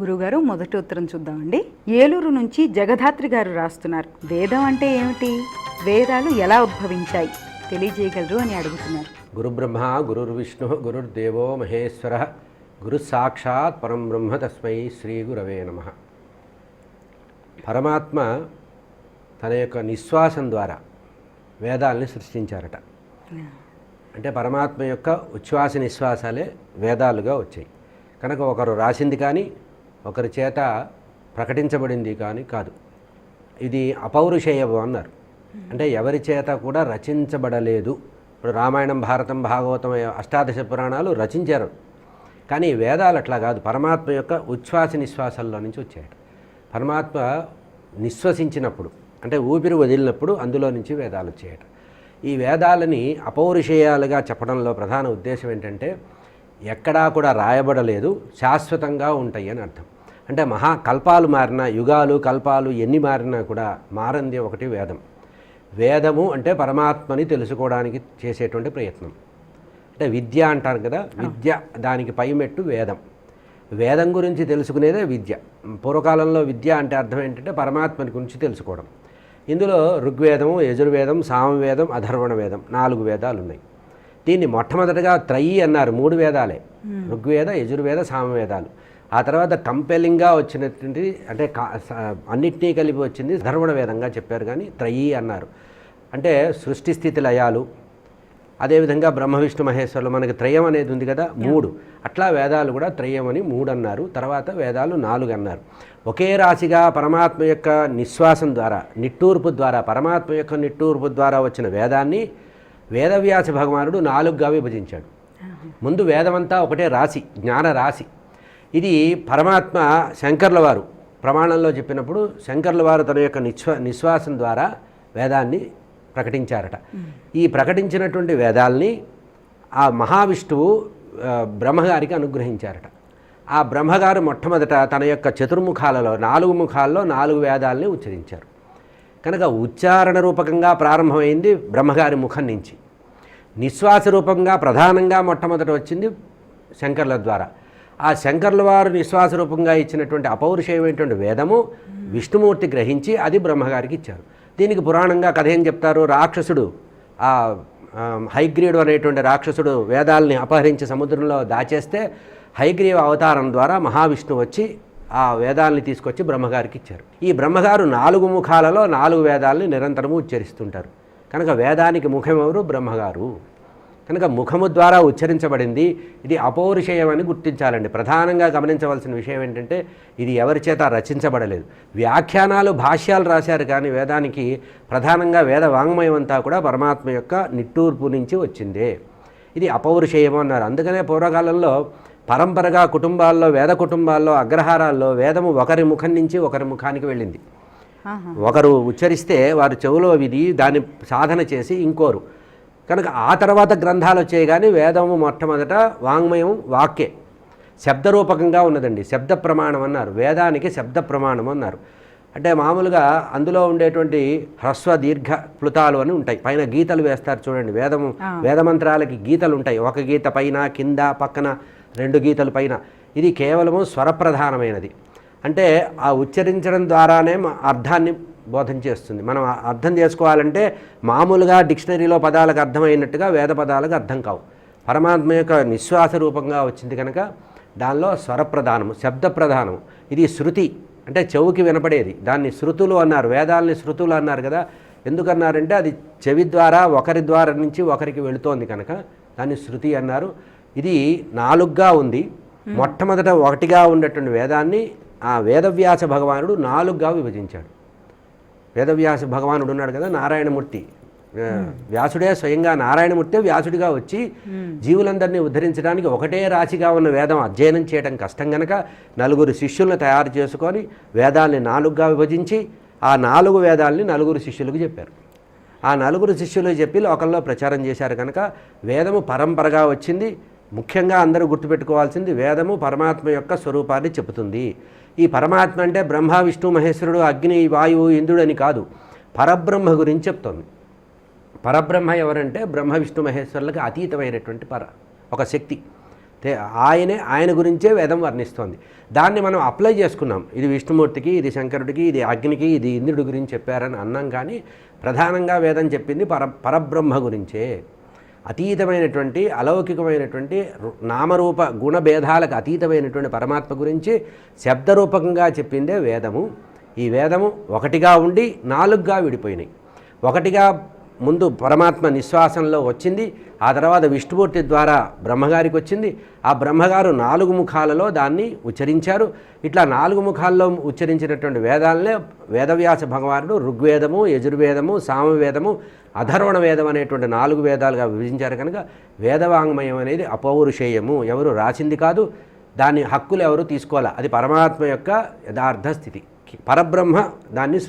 గురుగారు మొదటి ఉత్తరం చూద్దామండి. ఏలూరు నుంచి జగధాత్రి గారు రాస్తున్నారు. వేదం అంటే ఏమిటి? వేదాలు ఎలా ఉద్భవించాయి? తెలియజేయగలరు అని అడుగుతున్నారు. గురుబ్రహ్మ గురుర్విష్ణు గురుర్దేవో మహేశ్వర గురు సాక్షాత్ పరం బ్రహ్మ తస్మై శ్రీ గురవే నమ. పరమాత్మ తన యొక్క నిశ్వాసం ద్వారా వేదాలని సృష్టించారట. అంటే పరమాత్మ యొక్క ఉచ్ఛ్వాస నిశ్వాసాలే వేదాలుగా వచ్చాయి. కనుక ఒకరు రాసింది కానీ ఒకరి చేత ప్రకటించబడింది కానీ కాదు. ఇది అపౌరుషేయము అన్నారు. అంటే ఎవరి చేత కూడా రచించబడలేదు. ఇప్పుడు రామాయణం భారతం భాగవతం అష్టాదశ పురాణాలు రచించారు. కానీ వేదాలు అట్లా కాదు. పరమాత్మ యొక్క ఉచ్ఛ్వాస నిశ్వాసాల్లో నుంచి వచ్చాయట. పరమాత్మ నిశ్వసించినప్పుడు అంటే ఊపిరి వదిలినప్పుడు అందులో నుంచి వేదాలు వచ్చాయట. ఈ వేదాలని అపౌరుషేయాలుగా చెప్పడంలో ప్రధాన ఉద్దేశం ఏంటంటే ఎక్కడా కూడా రాయబడలేదు శాశ్వతంగా ఉంటాయి అని అర్థం. అంటే మహా కల్పాలు మారినా యుగాలు కల్పాలు ఎన్ని మారినా కూడా మారంది ఒకటి వేదం. వేదము అంటే పరమాత్మని తెలుసుకోవడానికి చేసేటువంటి ప్రయత్నం. అంటే విద్య అంటారు కదా విద్య దానికి పైమెట్టు వేదం. వేదం గురించి తెలుసుకునేదే విద్య. పూర్వకాలంలో విద్య అంటే అర్థం ఏంటంటే పరమాత్మని గురించి తెలుసుకోవడం. ఇందులో ఋగ్వేదము యజుర్వేదం సామవేదం అధర్వణ వేదం నాలుగు వేదాలు ఉన్నాయి దీన్ని మొట్టమొదటిగా త్రయి అన్నారు మూడు వేదాలే. ఋగ్వేద యజుర్వేద సామవేదాలు. ఆ తర్వాత కంపెలింగ్గా వచ్చినటువంటి అంటే అన్నిటినీ కలిపి వచ్చింది ధర్మణ వేదంగా చెప్పారు కానీ త్రయి అన్నారు. అంటే సృష్టి స్థితి లయాలు అదేవిధంగా బ్రహ్మ విష్ణు మహేశ్వరులు మనకి త్రయం అనేది ఉంది కదా మూడు. అట్లా వేదాలు కూడా త్రయం అని మూడు అన్నారు. తర్వాత వేదాలు నాలుగు అన్నారు. ఒకే రాశిగా పరమాత్మ యొక్క నిశ్వాసం ద్వారా నిట్టూర్పు ద్వారా పరమాత్మ యొక్క నిట్టూర్పు ద్వారా వచ్చిన వేదాన్ని వేదవ్యాస భగవానుడు నాలుగుగా విభజించాడు. ముందు వేదమంతా ఒకటే రాశి జ్ఞాన రాశి. ఇది పరమాత్మ శంకర్ల వారు ప్రమాణంలో చెప్పినప్పుడు శంకర్ల వారు తన యొక్క నిశ్వా నిశ్వాసం ద్వారా వేదాన్ని ప్రకటించారట. ఈ ప్రకటించినటువంటి వేదాల్ని ఆ మహావిష్ణువు బ్రహ్మగారికి అనుగ్రహించారట. ఆ బ్రహ్మగారు మొట్టమొదట తన యొక్క చతుర్ముఖాలలో నాలుగు ముఖాల్లో నాలుగు వేదాలని ఉచ్చరించారు. కనుక ఉచ్చారణ రూపకంగా ప్రారంభమైంది బ్రహ్మగారి ముఖం నుంచి. నిశ్వాస రూపంగా ప్రధానంగా మొట్టమొదట వచ్చింది శంకర్ల ద్వారా. ఆ శంకర్ల వారు నిశ్వాస రూపంగా ఇచ్చినటువంటి అపౌరుషేయమైనటువంటి వేదము విష్ణుమూర్తి గ్రహించి అది బ్రహ్మగారికి ఇచ్చారు. దీనికి పురాణంగా కథ ఏం చెప్తారు? రాక్షసుడు ఆ ఆ, అనేటువంటి రాక్షసుడు వేదాలని అపహరించి సముద్రంలో దాచేస్తే హైగ్రీవ అవతారం ద్వారా మహావిష్ణు వచ్చి ఆ వేదాలని తీసుకొచ్చి బ్రహ్మగారికి ఇచ్చారు. ఈ బ్రహ్మగారు నాలుగు ముఖాలలో నాలుగు వేదాలని నిరంతరము ఉచ్చరిస్తుంటారు. కనుక వేదానికి ముఖమెవరు బ్రహ్మగారు. కనుక ముఖము ద్వారా ఉచ్చరించబడింది. ఇది అపౌరుషేయం అని గుర్తించాలండి. ప్రధానంగా గమనించవలసిన విషయం ఏంటంటే ఇది ఎవరి చేత రచించబడలేదు. వ్యాఖ్యానాలు భాష్యాలు రాశారు కానీ వేదానికి ప్రధానంగా వేద వాంగ్మయం అంతా కూడా పరమాత్మ యొక్క నిట్టూర్పు నుంచి వచ్చిందే. ఇది అపౌరుషేయం అన్నారు. అందుకనే పూర్వకాలంలో పరంపరగా కుటుంబాల్లో వేద కుటుంబాల్లో అగ్రహారాల్లో వేదము ఒకరి ముఖం నుంచి ఒకరి ముఖానికి వెళ్ళింది. ఒకరు ఉచ్చరిస్తే వారు చెవులో విధి దాన్ని సాధన చేసి ఇంకోరు. కనుక ఆ తర్వాత గ్రంథాలు వచ్చాయి కానీ వేదము మొట్టమొదట వాంగ్మయం వాక్యే. శబ్దరూపకంగా ఉన్నదండి. శబ్ద ప్రమాణం అన్నారు. వేదానికి శబ్ద ప్రమాణం అన్నారు. అంటే మామూలుగా అందులో ఉండేటువంటి హ్రస్వ దీర్ఘ ప్లుతాలు అని ఉంటాయి. పైన గీతలు వేస్తారు చూడండి. వేదము వేదమంత్రాలకి గీతలు ఉంటాయి. ఒక గీత పైన కింద పక్కన రెండు గీతలు పైన. ఇది కేవలము స్వరప్రధానమైనది. అంటే ఆ ఉచ్చరించడం ద్వారానే అర్థాన్ని బోధన చేస్తుంది. మనం అర్థం చేసుకోవాలంటే మామూలుగా డిక్షనరీలో పదాలకు అర్థమైనట్టుగా వేద పదాలకు అర్థం కావు. పరమాత్మ యొక్క నిశ్వాస రూపంగా వచ్చింది కనుక దానిలో స్వరప్రధానము శబ్ద ప్రధానము ఇది శృతి అంటే చెవుకి వినపడేది. దాన్ని శృతులు అన్నారు వేదాలని శృతులు అన్నారు కదా. ఎందుకన్నారంటే అది చెవి ద్వారా ఒకరి ద్వారా నుంచి ఒకరికి వెళుతోంది కనుక దాన్ని శృతి అన్నారు. ఇది నాలుగుగా ఉంది. మొట్టమొదట ఒకటిగా ఉన్నటువంటి వేదాన్ని ఆ వేదవ్యాస భగవానుడు నాలుగుగా విభజించాడు. వేదవ్యాస భగవానుడు ఉన్నాడు కదా నారాయణమూర్తి. వ్యాసుడే స్వయంగా నారాయణమూర్తి వ్యాసుడిగా వచ్చి జీవులందరినీ ఉద్ధరించడానికి ఒకటే రాశిగా ఉన్న వేదం అధ్యయనం చేయడం కష్టం గనక నలుగురు శిష్యులను తయారు చేసుకొని వేదాల్ని నాలుగుగా విభజించి ఆ నాలుగు వేదాల్ని నలుగురు శిష్యులకు చెప్పారు. ఆ నలుగురు శిష్యులు చెప్పి లోకల్లో ప్రచారం చేశారు కనుక వేదము పరంపరగా వచ్చింది. ముఖ్యంగా అందరూ గుర్తుపెట్టుకోవాల్సింది వేదము పరమాత్మ యొక్క స్వరూపాన్ని చెబుతుంది. ఈ పరమాత్మ అంటే బ్రహ్మ విష్ణు మహేశ్వరుడు అగ్ని వాయువు ఇంద్రుడు అని కాదు. పరబ్రహ్మ గురించి చెప్తోంది. పరబ్రహ్మ ఎవరంటే బ్రహ్మ విష్ణు మహేశ్వరులకు అతీతమైనటువంటి పర ఒక శక్తి. ఆయనే ఆయన గురించే వేదం వర్ణిస్తోంది. దాన్ని మనం అప్లై చేసుకున్నాం. ఇది విష్ణుమూర్తికి ఇది శంకరుడికి ఇది అగ్నికి ఇది ఇంద్రుడి గురించి చెప్పారని అన్నాం కానీ ప్రధానంగా వేదం చెప్పింది పర పరబ్రహ్మ గురించే. అతీతమైనటువంటి అలౌకికమైనటువంటి రు- నామరూప గుణభేదాలకు అతీతమైనటువంటి పరమాత్మ గురించి శబ్దరూపకంగా చెప్పిందే వేదము. ఈ వేదము ఒకటిగా ఉండి నాలుగుగా విడిపోయినాయి. ఒకటిగా ముందు పరమాత్మ నిశ్వాసంలో వచ్చింది ఆ తర్వాత విష్ణుమూర్తి ద్వారా బ్రహ్మగారికి వచ్చింది. ఆ బ్రహ్మగారు నాలుగు ముఖాలలో దాన్ని ఉచ్చరించారు. ఇట్లా నాలుగు ముఖాల్లో ఉచ్చరించినటువంటి వేదాలనే వేదవ్యాస భగవానుడు ఋగ్వేదము యజుర్వేదము సామవేదము అధర్వణ వేదం అనేటువంటి నాలుగు వేదాలుగా విభజించారు కనుక వేదవాంగ్మయం అనేది అపౌరుషేయము. ఎవరు రాసింది కాదు దాని హక్కులు ఎవరు తీసుకోవాలి? అది పరమాత్మ యొక్క యథార్థ స్థితి. పరబ్రహ్మ దాన్ని